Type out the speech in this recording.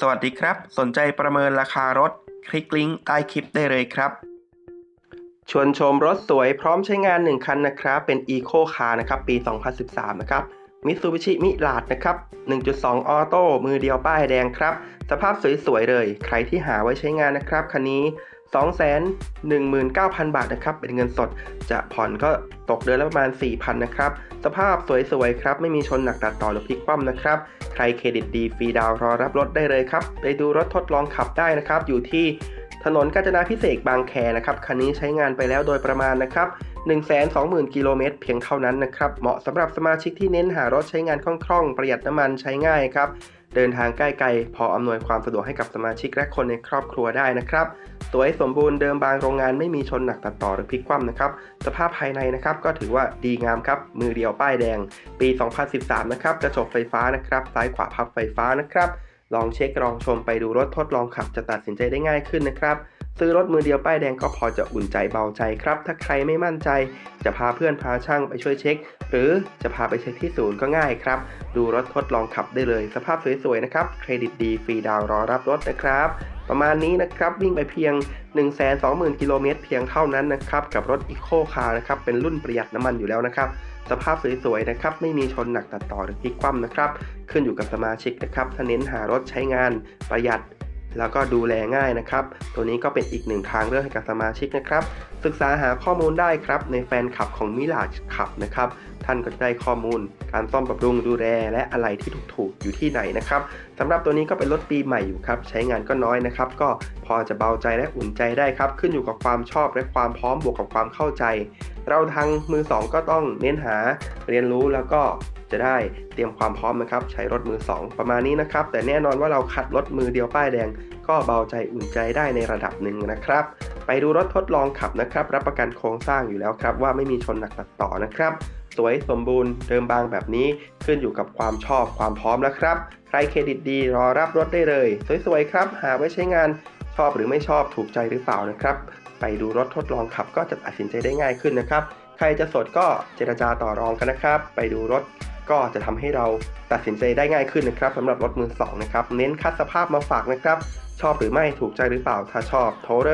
สวัสดีครับ สนใจประเมินราคารถ คลิกลิงก์ใต้คลิปได้เลยครับ ชวนชมรถสวยพร้อมใช้งาน 1 คันนะครับ เป็น Eco Car นะครับ ปี 2013 นะครับ Mitsubishi m i r a ดนะครับ 1.2 ออโต้ มือเดียวป้ายแดงครับ สภาพสวยๆเลย ใครที่หาไว้ใช้งานนะครับ คันนี้ 219,000 บาทนะครับ เป็นเงินสด จะผ่อนก็ตกเดือนละประมาณ 4,000 นะครับ สภาพสวยๆครับ ไม่มีชนหนักตัดต่อหรือพลิกคว่ำนะครับ ใครเครดิตดีฟรีดาวรอรับรถได้เลยครับ ไปดูรถทดลองขับได้นะครับ อยู่ที่ถนนกาญจนาพิเศษบางแคนะครับ คันนี้ใช้งานไปแล้วโดยประมาณนะครับ120,000 กิโลเมตรเพียงเท่านั้นนะครับ เหมาะสำหรับสมาชิกที่เน้นหารถใช้งานคล่องๆ ประหยัดน้ำมันใช้ง่ายครับ เดินทางใกล้ๆ พออำนวยความสะดวกให้กับสมาชิกและคนในครอบครัวได้นะครับ สวยสมบูรณ์เดิมบางโรงงานไม่มีชนหนักตัดต่อหรือพลิกคว่ำนะครับ สภาพภายในนะครับก็ถือว่าดีงามครับ มือเดียวป้ายแดง ปี 2013 นะครับกระจกไฟฟ้านะครับ ซ้ายขวาพับไฟฟ้านะครับ ลองเช็คลองชมไปดูรถทดลองขับจะตัดสินใจได้ง่ายขึ้นนะครับ ซื้อรถมือเดียวป้ายแดงก็พอจะอุ่นใจเบาใจครับ ถ้าใครไม่มั่นใจ จะพาเพื่อนพาช่างไปช่วยเช็ค หรือจะพาไปเช็คที่ศูนย์ก็ง่ายครับ ดูรถทดลองขับได้เลย สภาพสวยๆนะครับ เครดิตดีฟรีดาวรอรับรถนะครับประมาณนี้นะครับวิ่งไปเพียง 120,000 กิโลเมตรเพียงเท่านั้นนะครับกับรถ Eco Car นะครับเป็นรุ่นประหยัดน้ำมันอยู่แล้วนะครับ สภาพสวยๆนะครับไม่มีชนหนักตัดต่อหรือพลิกคว่ำนะครับ ขึ้นอยู่กับสมาชิกนะครับถ้าเน้นหารถใช้งานประหยัด แล้วก็ดูแลง่ายนะครับ ตัวนี้ก็เป็นอีกหนึ่งทางเลือกให้กับสมาชิกนะครับ ศึกษาหาข้อมูลได้ครับในแฟนคลับของมิลาจขับนะครับ ท่านก็จะได้ข้อมูล การซ่อมปรับำรุงดูแลและอะไรที่ถูกๆอยู่ที่ไหนนะครับสำหรับตัวนี้ก็เป็นรถปีใหม่อยู่ครับ ใช้งานก็น้อยนะครับ ก็พอจะเบาใจและอุ่นใจได้ครับ ขึ้นอยู่กับความชอบและความพร้อมบวกกับความเข้าใจ เราทางมือสองก็ต้องเน้นหาเรียนรู้แล้วก็ จะได้เตรียมความพร้อมนะครับ ใช้รถมือสองประมาณนี้นะครับ แต่แน่นอนว่าเราคัดรถมือเดียวป้ายแดง ก็เบาใจอุ่นใจได้ในระดับหนึ่งนะครับ ไปดูรถทดลองขับนะครับ รับประกันโครงสร้างอยู่แล้วครับ ว่าไม่มีชนหนักตัดต่อนะครับ สวยสมบูรณ์เดิมบางแบบนี้ขึ้นอยู่กับความชอบความพร้อมแล้วครับ ใครเครดิตดีรอรับรถได้เลย สวยๆครับ หาไว้ใช้งานชอบหรือไม่ชอบถูกใจหรือเปล่านะครับ ไปดูรถทดลองขับก็จะตัดสินใจได้ง่ายขึ้นนะครับ ใครจะสดก็เจรจาต่อรองกันนะครับ ไปดูรถ ก็จะทำให้เราตัดสินใจได้ง่ายขึ้นนะครับสำหรับรถมือสองนะครับ เน้นคัดสภาพมาฝากนะครับ ชอบหรือไม่ถูกใจหรือเปล่า ถ้าชอบโทรเลย